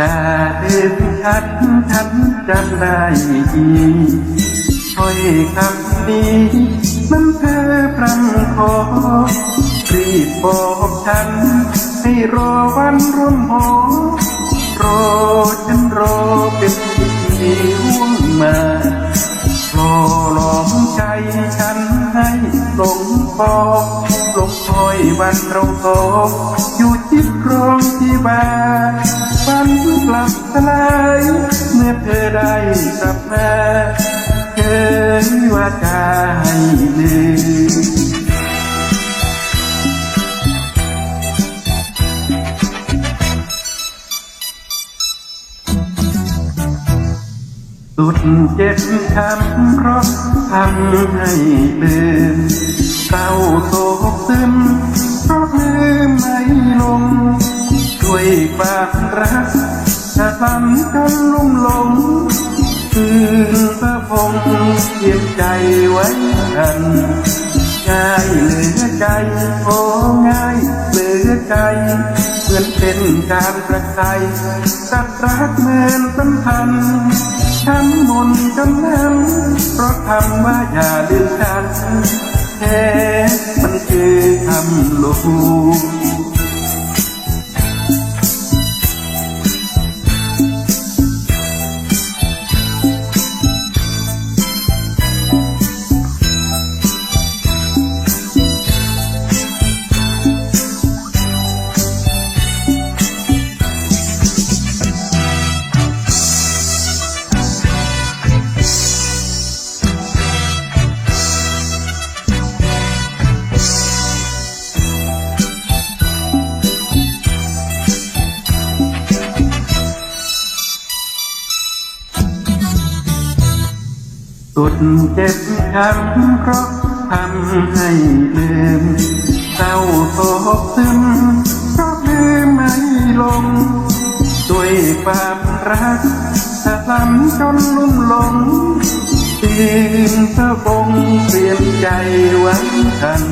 อย่าเดินฉันฉันจำได้ดีถ้อยคำนี้มันเธอพรำขอรีบบอกฉัน ให้รอวันร่วมหอรอฉันรอเป็นปีห่วงมารอหลอมใจฉันให้หลงปอกหลงคอยวันเราโตอยู่จิตครองที่บ้าน ฝันกลับสลายเมื่อเธอได้กลับมาเคยว่าจะให้ลืมสุดเจ็บช้ำเพราะทำให้ลืมเศร้าโศกซึมเพราะลืมไม่ลง ด้วยความรักถ้าทำจนลุ่มหลงคืนพระพงเยียบใจไว้ทันง่ายเหลือใจโอ้ง่ายเหลือใจเหมือนเป็นการประกายตัดรักเหมือนสัมพันธ์ช้ำมนจนนั้นเพราะคำว่าอย่าลืมฉันแท้มันคือคำลูก สุดเจ็บช้ำเพราะทำให้ลืมเศร้าโศกซึมเพราะลืมไม่ลง ด้วยความรักถ้าทำจนลุ่มหลงตื่นพระบงเปลี่ยนใจไว้ทัน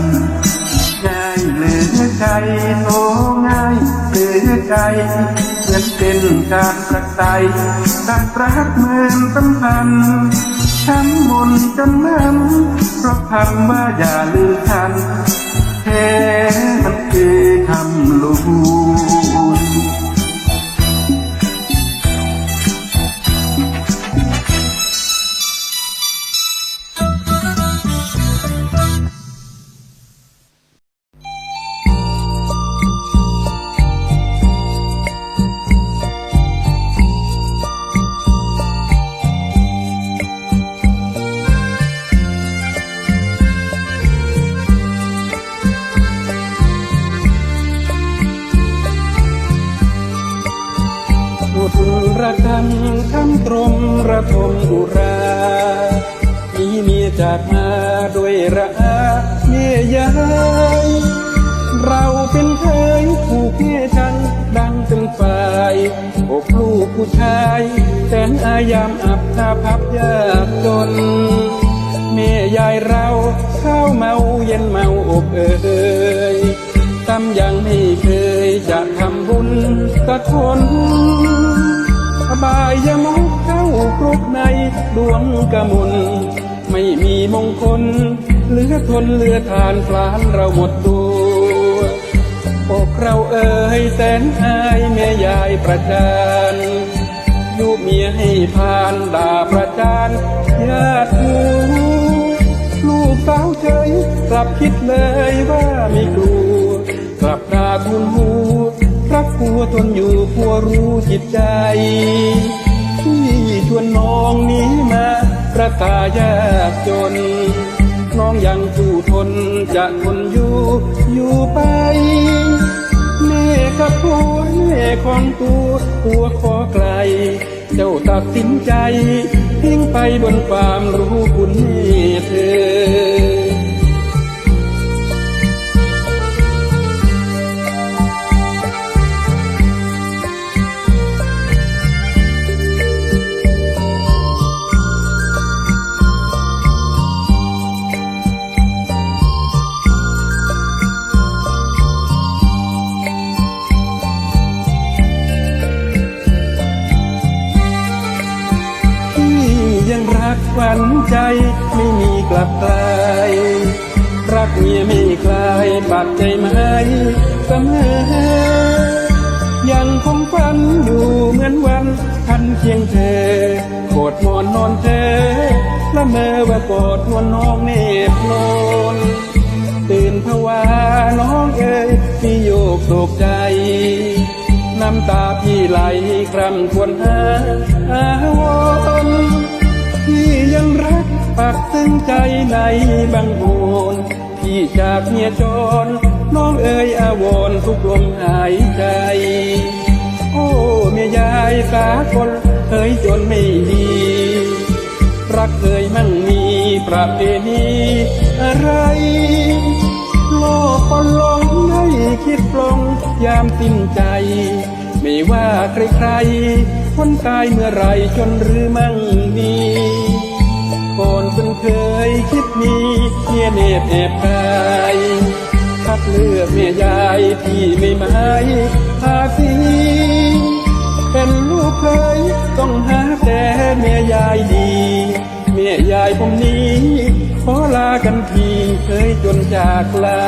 ง่ายเหลือใจโอ้ง่ายเหลือใจเหมือนเป็นการประกายตัดรักเหมือนสัมพันธ์ ช้ำมนจนนั้นเพราะคำว่าอย่าลืมฉันแท้มันคือคำลูก ระคังคำตรมระทมอุรามีเมียจากมาด้วยระอาเมียยายเราเป็นเคยถูกเมียชังดังเป็นฝ่ายอกลูกผู้ชายแสนอายามอับตาพับยากจนเมียยายเราข้าวเมาเย็นเมาอกเอ่ยทำยังไม่เคยจะทำบุญสักคนายมุกเข้ากรุกในดวงกะมุน ไม่มีมงคล เหลือทนเหลือทานพลานเราหมดตัวอกเราเอ่ยแสนอายแม่ยายประจานยุเมียให้ผ่านด่าประจานญาติหูลูกสาวเฉยกลับคิดเลยว่าไม่กลัวกลับด่าทุนหูรักผัวทนอยู่ผัวรู้จิตใจ วนน้องหนี้มาประกายากจน น้องยังสู้ทนจะทนอยู่อยู่ไปแม่กับผัวแม่ของตัวผัวขอไกล เจ้าตัดสินใจทิ้งไปบนความรู้คุณแม่เธอ วันใจไม่มีกลับไกลรักเมียไม่คลายบาดใจไหมเสมอยังคงฝันอยู่เหมือนวันทันเคียงเธอโกดมอนนอนเธอละเมอว่าโกดนวลน้องเนบนอนตื่นภาวาน้องเอ๋ยพี่โยกโศกใจน้ำตาพี่ไหลครำควรหาอาวร ปักซึ้งใจในบางโอนพี่จากเมียจร น้องเอ๋ยอาวรทุกลมหายใจ โอ้เมียยายสากลเคยจนไม่ดี รักเคยมั่งมีประเพณีอะไรโลกคนลงได้คิดปลงยามสิ้นใจ ไม่ว่าใครๆคนตายเมื่อไรจนหรือมั่งมี เคยคิดมีเมียเนบเอบกายคัดเลือกเมียยายที่ไม่หมายภาษีเป็นลูกเคยต้องหาแต่เมียยายดีเมียยายผมนี้ขอลากันทีเคยจนจากลา